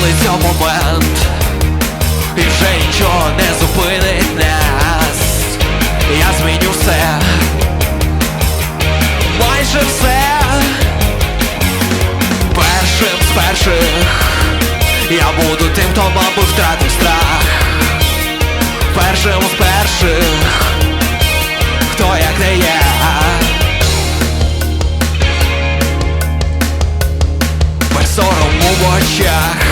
Коли момент. І вже нічого не зупинить нас, я зміню все, майже все. Першим з перших. Я буду тим, хто мабуть втратив страх, першим з перших, хто як не є. Без сорому в очах.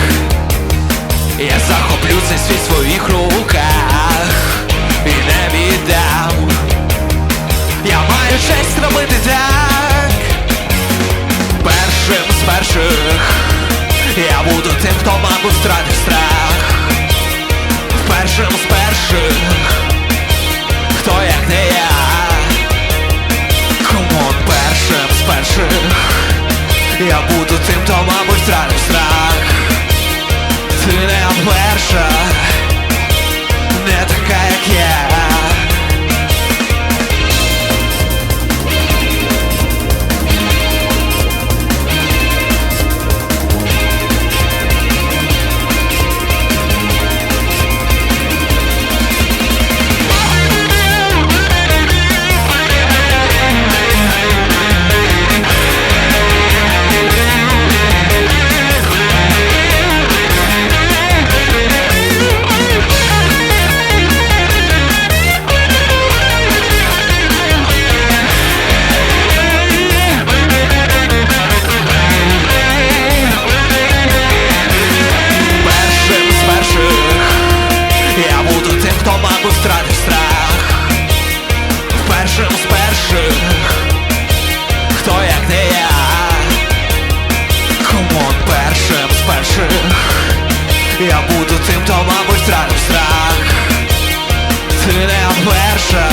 Я захоплю цей світ в своїх руках І не віддам. Я маю честь робити так тим, хто, мабуть, втратив страх, ти не перша